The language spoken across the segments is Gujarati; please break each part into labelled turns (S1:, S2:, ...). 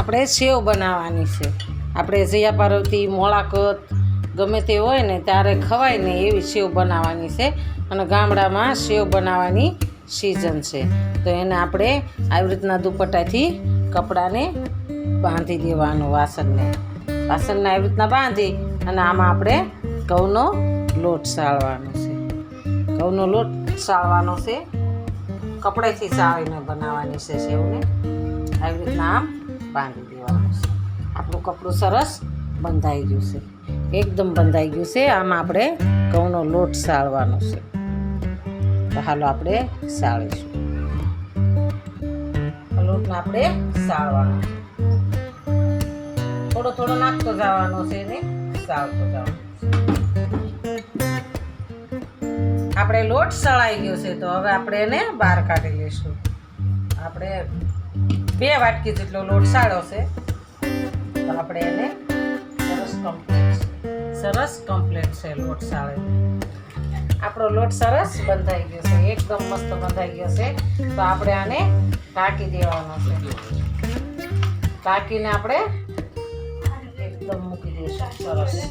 S1: આપણે સેવ બનાવવાની છે. આપણે જયા પાર્વતી, મોળાકત ગમે તે હોય ને ત્યારે ખવાય ને એવી સેવ બનાવવાની છે અને ગામડામાં સેવ બનાવવાની સિઝન છે. તો એને આપણે આવી રીતના દુપટ્ટાથી કપડાને બાંધી દેવાનું, વાસણને. વાસણને આવી રીતના બાંધી અને આમાં આપણે ઘઉંનો લોટ સાળવાનો છે. ઘઉંનો લોટ સાળવાનો છે. કપડેથી સાળીને બનાવવાની છે સેવને. આવી રીતના આમ બાંધી દેવાનું છે. આપણું કપડું સરસ બંધાઈ ગયું છે. એકદમ બંધાઈ ગયું છે. આમાં આપણે ઘઉંનો લોટ સાળવાનો છે. તો હાલો આપણે સાળીશું. લોટને આપણે સાળવાનો. થોડો થોડો નાખતો જવાનો છે ને સાળતો જવાનો આપણે લોટ સળાઈ ગયો છે તો હવે આપણે એને બહાર કાઢી લઈશું. આપણે બે વાટકી જેટલો લોટ સાળ્યો છે. તો આપણે એને સરસ કમ્પ્લીટ સરસ કમ્પ્લીટ છે લોટ સાળે. આપણો લોટ સરસ બંધાઈ ગયો છે, એકદમ મસ્ત બંધાઈ ગયો છે. તો આપણે આને ઢાંકી દેવાનો છે. ઢાંકીને આપણે એકદમ મૂકી દઈશું. સરસ.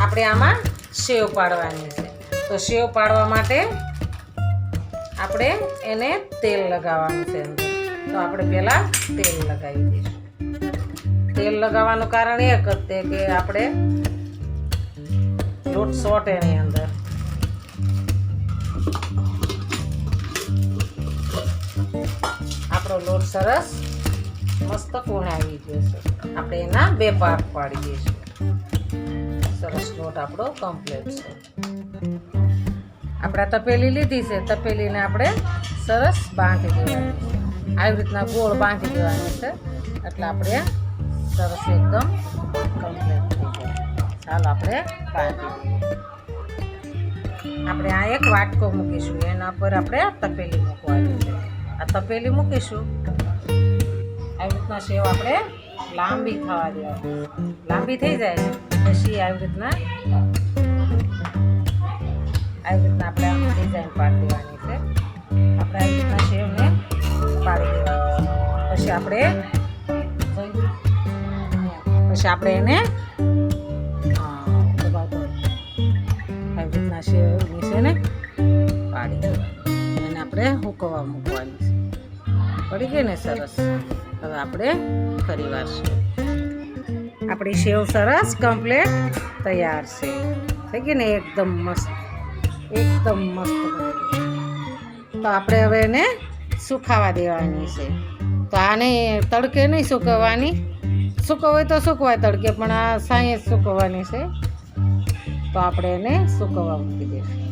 S1: આપણે આમાં સેવ પાડવાની છે. તો સેવ પાડવા માટે આપણે એને તેલ લગાવવાનું છે તો આપણે પહેલાં તેલ લગાવી દઈશું. તેલ લગાવવાનું કારણ એક જ તે કે આપણે લોટ સોટ એની અંદર. આપણો લોટ સરસ મસ્ત કુણાવી ગયો છે. આપણે એના બે પાક પાડી દઈશું. સરસ લોટ આપણો કમ્પ્લીટ છે. આપણે આ તપેલી લીધી છે. તપેલીને આપણે સરસ બાંધી દેવાની આવી રીતના ગોળ બાંધી દેવાની છે. એટલે આપણે સરસ એકદમ કમ્પ્લીટ થઈ જાય ચાલો આપણે બાંધી આપણે આ એક વાટકો મૂકીશું. એના પર આપણે તપેલી મૂકવાની છે. આ તપેલી મૂકીશું. આવી રીતના સેવ આપણે લાંબી થવા દેવાની લાંબી થઈ જાય પછી આવી રીતના આવી રીતના આપણે આમ ડિઝાઇન પાડી દેવાની છે. આપણે આવી રીતના શેવને પાડી દેવાની. પછી આપણે પછી આપણે એને આવી રીતના સેવની છે પાડી દેવાની. એને આપણે હુકવવા મૂકવાની પડી ગઈ ને સરસ. હવે આપણે ફરી વારશું આપણી સેવ સરસ કમ્પ્લીટ તૈયાર છે. થઈ ગઈ ને એકદમ મસ્ત. એકદમ મસ્ત તો આપણે હવે એને સુખાવા દેવાની છે. તો આને તડકે નહીં સુકવવાની. સુકવાય તો સુકવાય તડકે, પણ આ સાંયે સુકવવાની છે. તો આપણે એને સુકવવા મૂકી દઈશું.